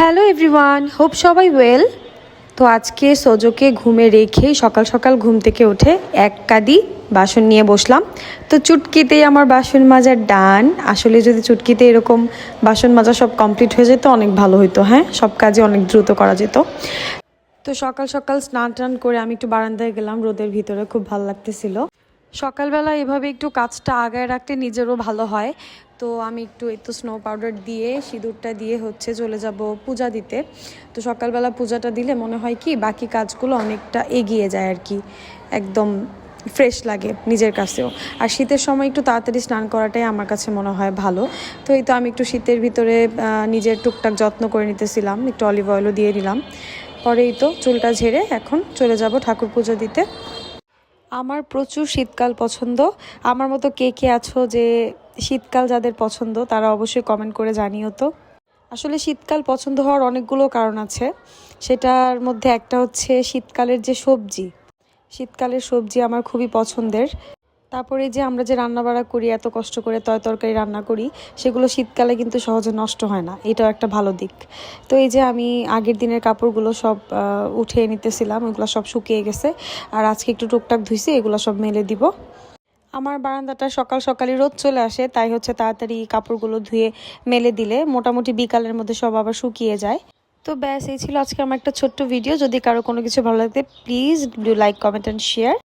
Hello everyone, hope সবাই well. তো আজকে সোজোকে ঘুমে রেখেই সকাল সকাল ঘুম থেকে উঠে এক কাদি বাসন নিয়ে বসলাম। তো চুটকিতেই আমার বাসন মাজার ডান। আসলে যদি চুটকিতে এরকম বাসন মাজা সব কমপ্লিট হয়ে যেত, অনেক ভালো হতো হ্যাঁ? সব কাজই অনেক দ্রুত করা যেত। তো সকাল সকাল স্নান টান করে আমি একটু বারান্দায় গেলাম, রোদের ভিতরে খুব ভালো লাগতেছিল। সকালবেলা এভাবে একটু কাজটা আগায় রাখতে নিজেরও ভালো হয়। তো আমি একটু এই তো স্নো পাউডার দিয়ে, সিঁদুরটা দিয়ে হচ্ছে চলে যাব পূজা দিতে। তো সকালবেলা পূজাটা দিলে মনে হয় কি, বাকি কাজগুলো অনেকটা এগিয়ে যায় আর কি। একদম ফ্রেশ লাগে নিজের কাছেও। আর শীতের সময় একটু তাড়াতাড়ি স্নান করাটাই আমার কাছে মনে হয় ভালো। তো এই তো আমি একটু শীতের ভিতরে নিজের টুকটাক যত্ন করে নিতেছিলাম, একটু অলিভ অয়েলও দিয়ে দিলাম। পরেই তো চুলটা ঝেড়ে এখন চলে যাব ঠাকুর পুজো দিতে। আমার প্রচুর শীতকাল পছন্দ। আমার মতো কে কে আছো যে শীতকাল যাদের পছন্দ, তারা অবশ্যই কমেন্ট করে জানিও তো। আসলে শীতকাল পছন্দ হওয়ার অনেকগুলো কারণ আছে। সেটার মধ্যে একটা হচ্ছে শীতকালের যে সবজি। শীতকালের সবজি আমার খুবই পছন্দের। তারপরে যে আমরা যে রান্নাবাড়া করি, এত কষ্ট করে তয় তরকারি রান্না করি, সেগুলো শীতকালে কিন্তু সহজে নষ্ট হয় না। এটাও একটা ভালো দিক। তো এই যে আমি আগের দিনের কাপড়গুলো সব উঠে নিতেছিলাম, ওগুলো সব শুকিয়ে গেছে। আর আজকে একটু টুকটাক ধুইছি, এগুলো সব মেলে দিব। আমার বারান্দাটা সকাল সকালই রোদ চলে আসে, তাই হচ্ছে তাড়াতাড়ি কাপড়গুলো ধুয়ে মেলে দিলে মোটামুটি বিকালের মধ্যে সব আবার শুকিয়ে যায়। তো ব্যাস, এই ছিল আজকে আমার একটা ছোট্ট ভিডিও যদি কারও কোনো কিছু ভালো লাগে please do like comment and share